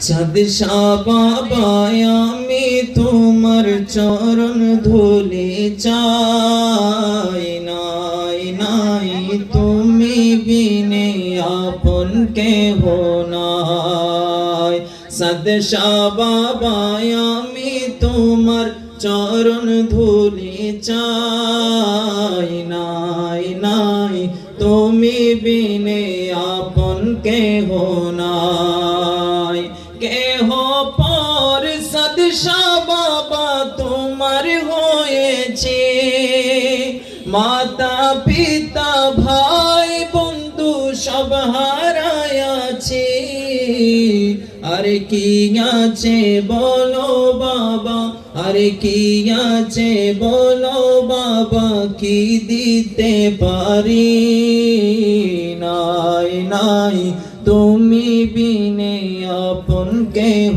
চাঁদ বাবায় আমি তোমার চরণ ধুলি চাই। নাই নাই, তুমি বিনে আপন কে হো নাই। সদ বাবায় আমি তোমার চরণ ধুলি চাই। নাই নাই, তুমি বিনে আপন কে হো নাই। সদশা বাবা তোমার হয়েছে। মাতা, পিতা, ভাই, বন্ধু সব হারায়াছে আরে কি আছে বলো বাবা, আরে কি আছে বলো বাবা, কি দিতে পারি? নাই নাই তুমি বিনে আপন কেহ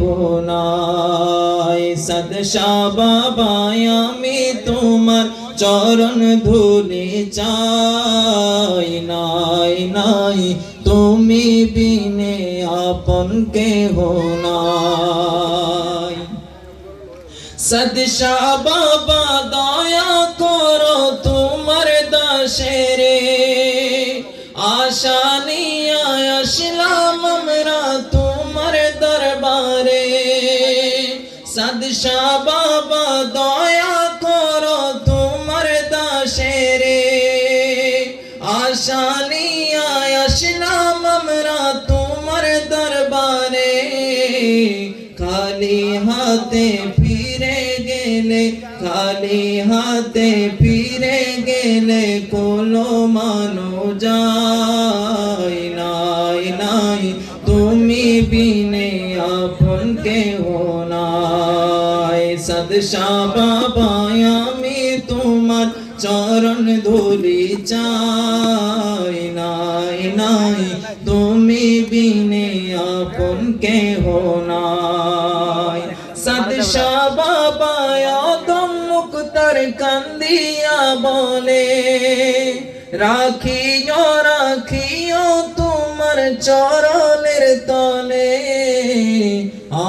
নাই। সদশা বাবা আমি তোমার চরণ ধুলি চাই। নাই নাই, তুমি বিনে আপন কেহ নাই। সদশা বাবা আশা নিয়ে আসলাম আমরা তোমার দরবারে খালি হাতে ফিরে গেলে খালি হাতে ফিরে গেলে কোনো মানো যায় নাই নাই তুমি বিনে আপন কেহ নাই সদশা বাবা চরণ ধুলি চাই, নাই নাই, তুমি বিনে আপন কেহ নাই। সদশা বাবা আদম মুক্তার কান্দিয়া বলে, রাখিও রাখিও তোমার চরণের তলে,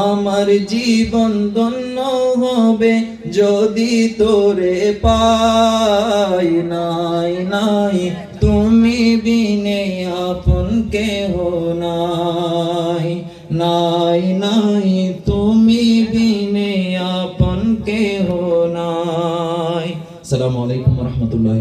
আমার জীবন ধন্য হবে যদি তোরে পাই, নাই নাই, তুমি বিনে আপন কেহ নাই। নাই নাই, তুমি বিনে আপন কেহ নাই। আসসালামু আলাইকুম রহমতুল্লাহ